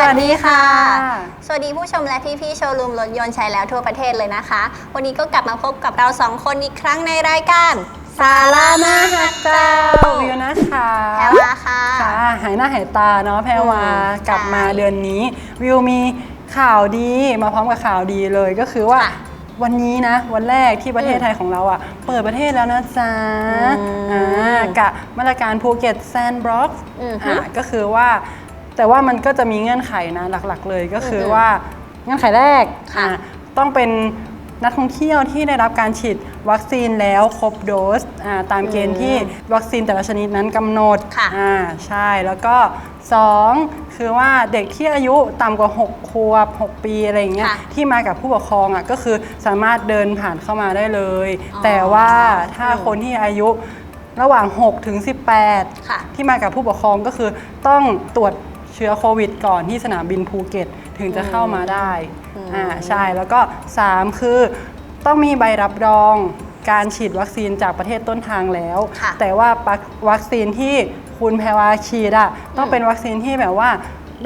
วัสดีค่ะ สวัสดีผู้ชมและพี่ๆโชว์รูมรถยนต์ใช้แล้วทั่วประเทศเลยนะคะ วันนี้ก็กลับมาพบกับเราสองคนอีกครั้งในรายการซาร่ามาฮักเจ้าวิวนะคะแพรวาค่ะค่ะหายหน้าหายตาเนาะแพรวาอืมกลับมาใช่เดือนนี้ วิวมีข่าวดีมาพร้อมกับข่าวดีเลยก็คือว่าค่ะวันนี้นะ วันแรกที่ประเทศไทยของเราอะ เปิดประเทศแล้วนะจ๊ะอืมอ่ากับมาตรการภูเก็ตแซนด์บล็อกอือฮึอ่าก็คือว่า แต่ว่ามันก็จะมีเงื่อนไขนะหลักๆ เลยก็คือออฮึว่าเงื่อนไขแรกค่ะอ่าต้องเป็นนักท่องเที่ยวที่ได้รับการฉีดวัคซีนแล้วครบโดสอ่าตามเกณฑ์ที่วัคซีนแต่ละชนิดนั้นกำหนดค่ะอ่าใช่แล้วก็ 2 คือว่าเด็กที่อายุต่ำกว่า6ขวบ6ปีอะไรอย่างเงี้ยค่ะที่มากับผู้ปกครองอะก็คือสามารถเดินผ่านเข้ามาได้เลย อ๋อแต่ว่าถ้าอืม คนที่อายุระหว่าง6ถึง18 ค่ะ ที่มากับผู้ปกครองก็คือต้องตรวจ เชื้อโควิดก่อนที่สนามบินภูเก็ตถึงจะเข้ามาได้อืมอ่าใช่แล้วก็ 3 คือต้องมีใบรับรองการฉีดวัคซีนจากประเทศต้นทางแล้วค่ะแต่ว่าปักวัคซีนที่คุณแพรวาฉีดอะต้องเป็นวัคซีนที่แบบว่า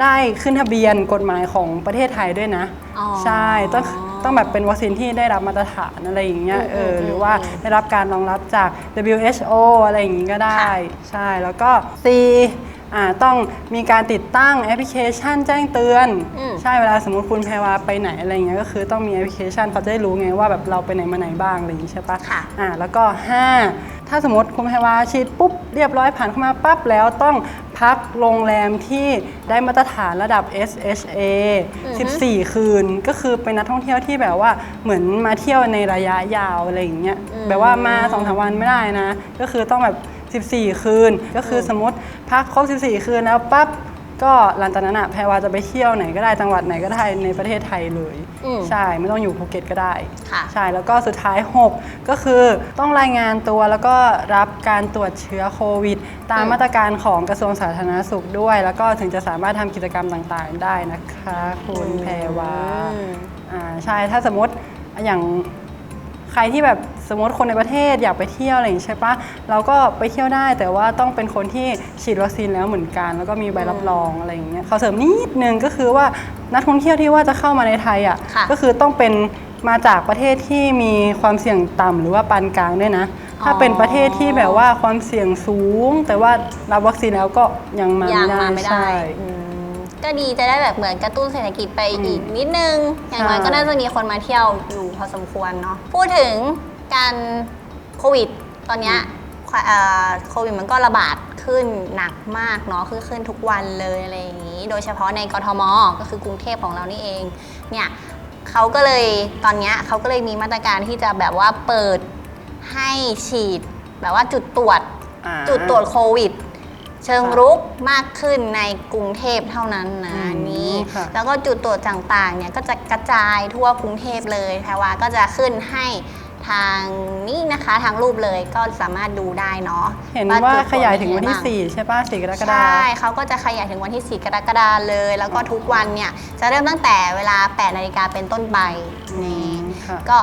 ได้ขึ้นทะเบียนกฎหมายของประเทศไทยด้วยนะอ๋อใช่ต้องต้องแบบเป็นวัคซีนที่ได้รับมาตรฐานอะไรอย่างเงี้ยอืมเอออืมหรือว่าอืมได้รับการรองรับจาก WHO อะไรอย่างงี้ก็ได้ค่ะใช่แล้วก็ C อ่าต้องมีการติดตั้งแอปพลิเคชันแจ้งเตือน อืม ใช่เวลาสมมติคุณแพรวาไปไหนอะไรเงี้ยก็คือต้องมีแอปพลิเคชันเขาจะได้รู้ไงว่าแบบเราไปไหนมาไหนบ้างอะไรอย่างงี้ใช่ปะ ค่ะ อ่าแล้วก็ 5 ถ้าสมมติคุณแพรวาฉีดปุ๊บ เรียบร้อยผ่านเข้ามาปั๊บแล้วต้องพักโรงแรมที่ได้มาตรฐานระดับ SHA อือฮึ 14 คืน ก็คือเป็นนักท่องเที่ยวที่แบบว่าเหมือนมาเที่ยวในระยะยาวอะไรอย่างเงี้ยอืมแบบว่ามาสองสามวันไม่ได้นะ ก็คือต้องแบบ 14 คืน ก็คือสมมติพักครบ 14 คืนแล้วปั๊บก็หลังจากนั้นอะแพรวาจะไปเที่ยวไหนก็ได้จังหวัดไหนก็ได้ในประเทศไทยเลย อืม ใช่ไม่ต้องอยู่ภูเก็ตก็ได้ ค่ะ ใช่แล้วก็สุดท้าย 6 ก็คือต้องรายงานตัวแล้วก็รับการตรวจเชื้อโควิด ตามอืม มาตรการของกระทรวงสาธารณสุขด้วย แล้วก็ถึงจะสามารถทำกิจกรรมต่างๆ ได้นะคะ คุณแพรวา อืม อ่าใช่ ถ้าสมมติอย่าง ใครที่แบบสมมติคนในประเทศอยากไปเที่ยวอะไรอย่างนี้ใช่ปะเราก็ไปเที่ยวได้แต่ว่าต้องเป็นคนที่ฉีดวัคซีนแล้วเหมือนกัน แล้วก็มีใบรับรองอะไรอย่างเงี้ยขอเสริมนิดนึงก็คือว่านักท่องเที่ยวที่ว่าจะเข้ามาในไทยอะค่ะ ก็คือต้องเป็นมาจากประเทศที่มีความเสี่ยงต่ำหรือว่าปานกลางด้วยนะ ถ้าเป็นประเทศที่แบบว่าความเสี่ยงสูง แต่ว่ารับวัคซีนแล้วก็ยังมายังไม่ได้มาไม่ได้ใช่ อืมก็ดีจะได้แบบเหมือนกระตุ้นเศรษฐกิจไปอืมอีกนิดนึง อย่างน้อยใช่ ก็น่าจะมีคนมาเที่ยวอยู่ พอสมควรเนาะพูดถึงการโควิดตอนเนี้ยเอ่อโควิดมันก็ระบาดขึ้นหนักมากเนาะคือขึ้นทุกวันเลยอะไรอย่างนี้ โดยเฉพาะในกทมก็คือกรุงเทพของเรานี่เองเนี่ยเขาก็เลยตอนเนี้ยเขาก็เลยมีมาตรการที่จะแบบว่าเปิดให้ฉีด แบบว่าจุดตรวจอ่าจุดตรวจโควิด เชิงรุกมากขึ้นในกรุงเทพเท่านั้นนะอืมนี่ค่ะ แล้วก็จุดตรวจต่างๆเนี่ยก็จะกระจายทั่วกรุงเทพเลยแพรวาก็จะขึ้นให้ทางนี้นะคะทางรูปเลยก็สามารถดูได้เนาะเห็นว่าจุดตรจขยายถึงวันที่เป็ไบ้า4ใช่ป่ะ4กรกฎาใช่คมเขาก็จะขยายถึงวันที่ 4 กรกฎาคมเลย แล้วก็ทุกวันเนี่ยจะเริ่มตั้งแต่เวลา 8 นาฬิกาเป็นต้นไปนี่ ค่ะ ก็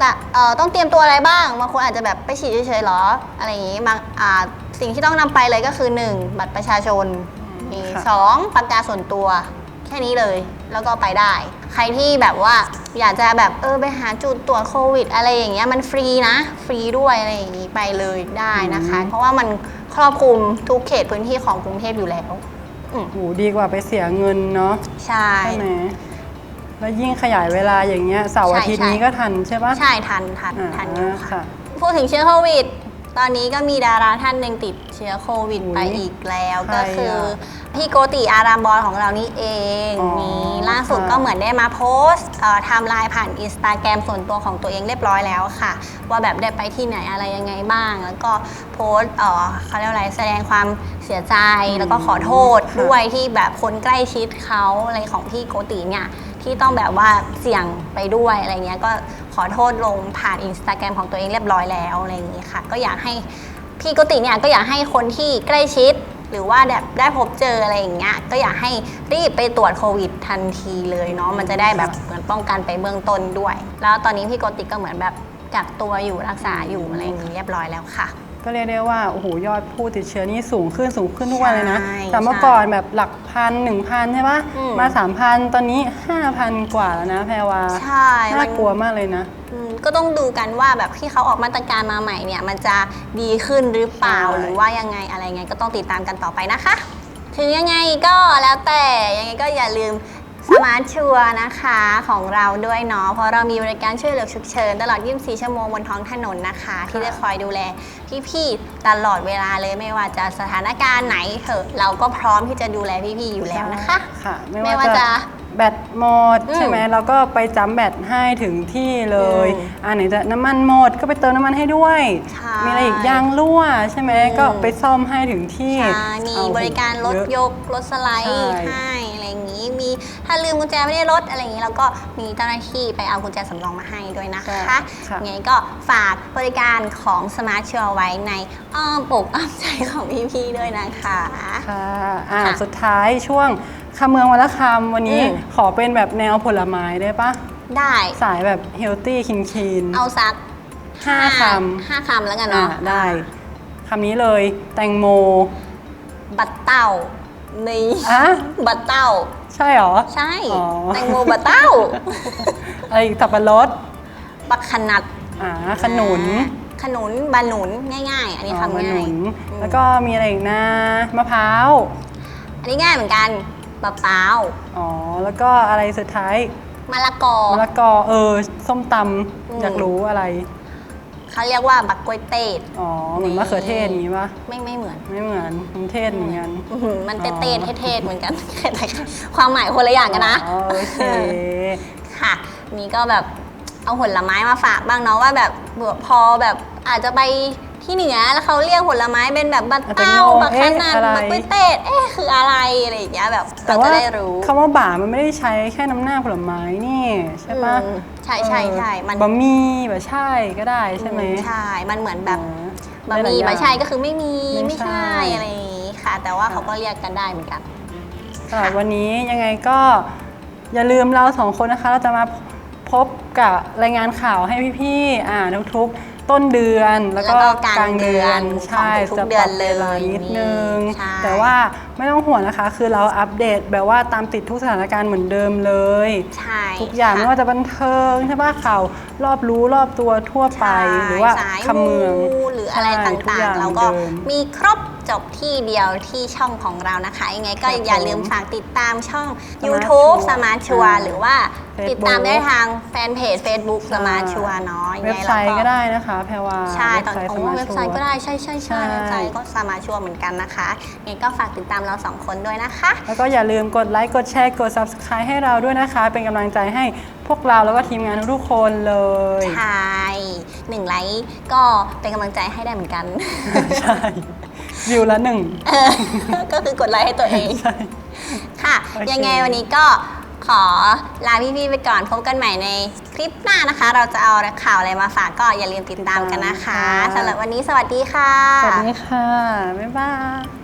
จะเอ่อต้องเตรียมตัวอะไรบ้างบางคนอาจจะแบบไปฉีดเฉยๆหรออะไรอย่างนี้บางอ่า สิ่งที่ต้องนำไปเลยก็คือ 1 บัตรประชาชนมีค่ะ สองปากกาส่วนตัว แค่นี้เลยแล้วก็ไปได้ ใครที่แบบว่าอยากจะแบบเออไปหาจุดตรวจโควิด อะไรอย่างเงี้ยมันฟรีนะ ฟรีด้วยอะไรอย่างนี้ไปเลยได้นะคะ เพราะว่ามันครอบคลุมทุกเขตพื้นที่ของกรุงเทพอยู่แล้วอืมโหดีกว่าไปเสียเงินเนาะใช่ ใช่ไหมแล้วยิ่งขยายเวลาอย่างเงี้ยเสาร์ใช่อาทิตย์ใช่ นี้ก็ทันใช่ปะใช่ทันทันอ่าทันอยู่ค่ะ ค่ะ พูดถึงเชื้อโควิด ตอนนี้ก็มีดาราท่านหนึ่งติดเชื้อโควิดอุ๊ยไปอีกแล้วใครก็คืออะพี่โกติอารามบอลของเรานี่เองอ๋อนี่ล่าสุดค่ะ ก็เหมือนได้มาโพสต์เอ่อไทม์ไลน์ผ่านอินสตาแกรมส่วนตัวของตัวเองเรียบร้อยแล้วค่ะ ว่าแบบได้ไปที่ไหนอะไรยังไงบ้าง แล้วก็โพสต์เอ่อเขาเรียกว่าอะไรแสดงความเสียใจอืมแล้วก็ขอโทษค่ะด้วยที่แบบคนใกล้ชิดเขาอะไรของพี่โกติเนี่ยที่ต้องแบบว่าเสี่ยงไปด้วยอะไรเงี้ยก็ข อโทษลงผ่านอินสตาแกรมของตัวเองเรียบร้อยแล้วอะไรอย่างนี้ค่ะ ก็อยากให้พี่โกติเนี่ยก็อยากให้คนที่ใกล้ชิด หรือว่าแบบได้พบเจออะไรอย่างเงี้ยก็อยากให้รีบไปตรวจโควิดทันทีเลยเนาะมันจะได้แบบเหมือนป้องกันไปเบื้องต้นด้วย แล้วตอนนี้พี่โกติก็เหมือนแบบกักตัวอยู่รักษาอยู่อะไรอย่างงี้เรียบร้อยแล้วค่ะ ก็เรียกได้ว่าโอ้โหยอดผู้ติดเชื้อนี่สูงขึ้นสูงขึ้นทุกวันเลยนะ ใช่แต่เมื่อก่อนแบบหลักพันหนึ่งพันใช่ปะอืม มาสามพันตอนนี้ห้าพันกว่าแล้วนะแพรวาใช่น่ากลัวมากเลยนะ อืมก็ต้องดูกันว่าแบบที่เขาออกมาตรการมาใหม่เนี่ยมันจะดีขึ้นหรือเปล่าใช่ หรือว่ายังไงอะไรไงก็ต้องติดตามกันต่อไปนะคะ ถึงยังไงก็แล้วแต่ยังไงก็อย่าลืม สมาร์ทชัวร์นะคะของเราด้วยเนาะเพราะเรามีบริการช่วยเหลือฉุกเฉินตลอด 24 ชั่วโมงบนท้องถนนนะคะ ที่จะคอยดูแลพี่ๆตลอดเวลาเลยไม่ว่าจะสถานการณ์ไหนเถอะเราก็พร้อมที่จะดูแลพี่ๆอยู่แล้วนะคะ ค่ะ ไม่ไม่ว่าว่าจะ จะ แบตหมดอืมใช่ไหมเราก็ไปจำแบตให้ถึงที่เลยอืมอ่าไหนจะน้ำมันหมดก็ไปเติมน้ำมันให้ด้วย ใช่มีอะไรอีกยางรั่วใช่ไหมอืม ก็ไปซ่อมให้ถึงที่ใช่มีเอาบริการรถเอะยกรถสไลด์ใช่ ให้ ถ้าลืมกุญแจไม่ได้รถอะไรอย่างนี้เราก็มีเจ้าหน้าที่ไปเอากุญแจสำรองมาให้ด้วยนะคะค่ะไงก็ฝากบริการของ Smart s u r e ไว้ในอ้อมอกอ้อมใจของพี่ๆด้วยนะคะ ค่ะอ่าค่ะสุดท้ายช่วงคำเมืองวันละคำวันนี้อืม ขอเป็นแบบแนวผลไม้ได้ปะได้สายแบบเฮลตี้คินคีนเอาสักห้าคำห้าคำแล้วกันอ่าเนาะได้คำนี้เลยแตงโมบัตเต้านี่ อะบัตเต้า ใช่เหรอ ใช่ อ๋อ แตงโมบัตเต้า อะไรอีกสับปะรดบักขนัดอ่าขนุนอ่าขนุนบาหนุนง่าย ๆ อันนี้อ๋อทำขง่านุยนอืมแล้วก็มีอะไรอีกนะมะพร้าวอันนี้ง่ายเหมือนกันมะพร้าวอ๋อแล้วก็อะไรสุดท้ายมะละกอ มะละกอเออส้มตอืมำอยากรู้อะไร เขาเรียกว่าบักกล้วยเตดอ๋อเหมือนมะเขือเทศอย่างนี้ปะไม่ไม่เหมือน ไม่เหมือนมันเทศเหมือนกัน อื้อหือมันเตอ๋ดอๆเทศๆเหมือนกันแต่ความหมายคนละอย่างกันนะ อ๋อโอเค ค่ะ นี่ก็แบบเอาผลไม้มาฝากบ้างเนาะว่าแบบเบื่อพอแบบอาจจะไป ที่เหนือแล้วเขาเรียกผลไม้เป็นแบบบัตอาจจะเต้างงบักขนาดเอ๊ะอะไร บักกล้วยเตดเอ๊ะคืออะไรอะไรอย่างเงี้ยแบบแต่เราว่าจะได้รู้คำว่าบ่ามันไม่ได้ใช้แค่น้ำหน้าผลไม้นี่ใช่ปะอืมใช่ใช่ใช่เออมันบะหมี่แบบใช่ก็ได้ใช่ไหมอืใช่ มันเหมือนแบบอ๋อบะหได้หลายมี่อย่าง บะใช่ก็คือไม่มีไม่ไม่ใช่ ใช่อะไรอย่างงี้ค่ะ แต่ว่าเขาก็เรียกกันได้เหมือนกัน สำหรับวันนี้ยังไงก็อย่าลืมเราสองคนนะคะ เราจะมาพบกับรายงานข่าวให้พี่ๆอ่าทุกๆ ต้นเดือนแล้วก็แล้วก็กลางเดือนใช่ของทุกจะเดือนปรับวานิดนึง ใช่ แต่ว่าไม่ต้องห่วงนะคะ คือเราอัปเดตแบบว่าตามติดทุกสถานการณ์เหมือนเดิมเลย ใช่ทุกอย่างไม่ค่ะว่าจะบันเทิงใช่ปะข่าวรอบรู้รอบตัวทั่วไปใช่หรือว่าสายคำเมืองมูหรืออะไรใช่ตทุก่างอย่ๆเราก็หมือนดิมมีครบจบที่เดียวที่ช่องของเรานะคะ ยังไงก็ครับอย่าลืมผมฝากติดตามช่อง Smart YouTube Sure Smart s u r e อ่า หรือว่า Facebook ติดตามได้ทางแฟนเพจ Facebook Smart s u r e เนาะยังเว็บไงไซเราต์ก็ได้นะคะแพรวาใช่ตอนเว็บไซต์โอ้สมาร์ทเว็บไซต์ชัวร์ก็ได้ใช่ใช่ใช่ใช่เว็บไซต์ก็สามารถชัวร์เหมือนกันนะคะยังไงก็ฝากติดตามเราสองคนด้วยนะคะ แล้วก็อย่าลืมกดไลค์กดแชร์กด subscribe ให้เราด้วยนะคะ เป็นกำลังใจให้พวกเราแล้วก็ทีมงานทุกๆคนเลยใช่หนึ่งไลค์ก็เป็นกำลังใจให้ได้เหมือนกันใช่วิวละหนึ่งเออก็คือกดไลค์ให้ตัวเองใช่ค่ะโอเคยังไงวันนี้ก็ ขอลาพี่ๆไปก่อนพบกันใหม่ในคลิปหน้านะคะ เราจะเอาข่าวอะไรมาฝากก็อย่าลืมติดตามกันนะคะติดตามค่ะสำหรับวันนี้สวัสดีค่ะ สวัสดีค่ะ บ๊ายบาย